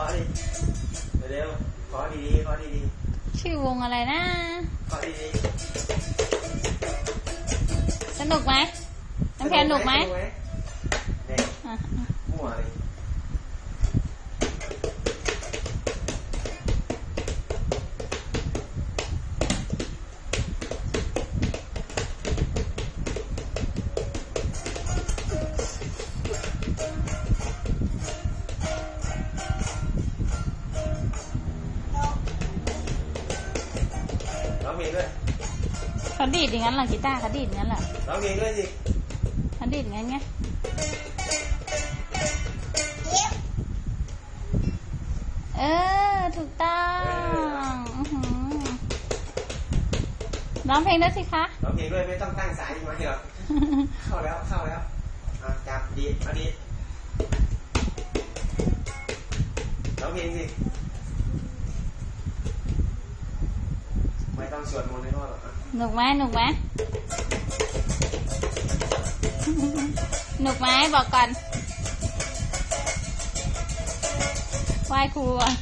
ขอดีเร็วขอดีๆขอดีชื่อวงอะไรนะขอดีสนุกไหมน้ำแข็งสนุกไหม สน่วเลย เพลงด้วยเขาดีดอย่างนั้นเหรอกีตาร์เขาดีดอย่างนั้นเหรอร้องเพลงด้วยสิเขาดีดอย่างนั้นไงเออถูกต้องอื้อหือร้องเพลงด้วยสิคะ ร้องเพลงด้วยไม่ต้องตั้งสายดีไหมหรอกเข้าแล้วเข้าแล้วอะจับดีดเอาดีดร้องเพลงสิ ไม่ต้งสวดมนต์ให้พ่อหรอกอะหนุกไหมหนุกไหมหนุกไหมบอกก่อนไหว้ครูก่อน